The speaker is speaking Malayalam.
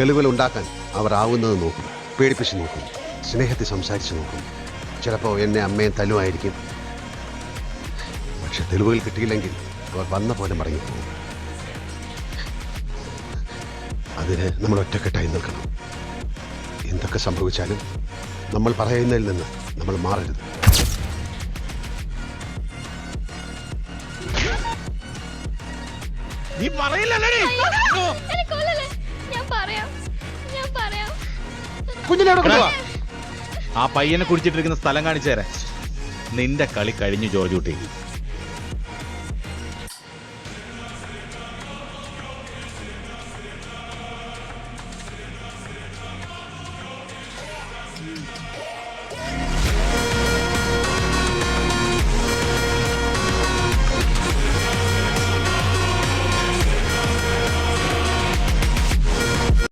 തെളിവുകൾ ഉണ്ടാക്കാൻ അവർ ആവുന്നത് നോക്കും പേടിപ്പിച്ച് നോക്കും സ്നേഹത്തിൽ സംസാരിച്ച് നോക്കും. ചിലപ്പോൾ എന്നെ അമ്മയും തല്ലുമായിരിക്കും പക്ഷെ തെളിവുകൾ കിട്ടിയില്ലെങ്കിൽ അവർ വന്ന പോലെ മടങ്ങിപ്പോകും അതിന് നമ്മൾ ഒറ്റക്കെട്ടായി നിൽക്കണം. എന്തൊക്കെ സംഭവിച്ചാലും നമ്മൾ പറയുന്നതിൽ നിന്ന് നമ്മൾ മാറരുത്. നീ പറയില്ലല്ലേ കുഞ്ഞിനെ ആ പയ്യനെ കുടിച്ചിട്ടിരിക്കുന്ന സ്ഥലം കാണിച്ചു തരാം. നിന്റെ കളി കഴിഞ്ഞു ജോജൂട്ടി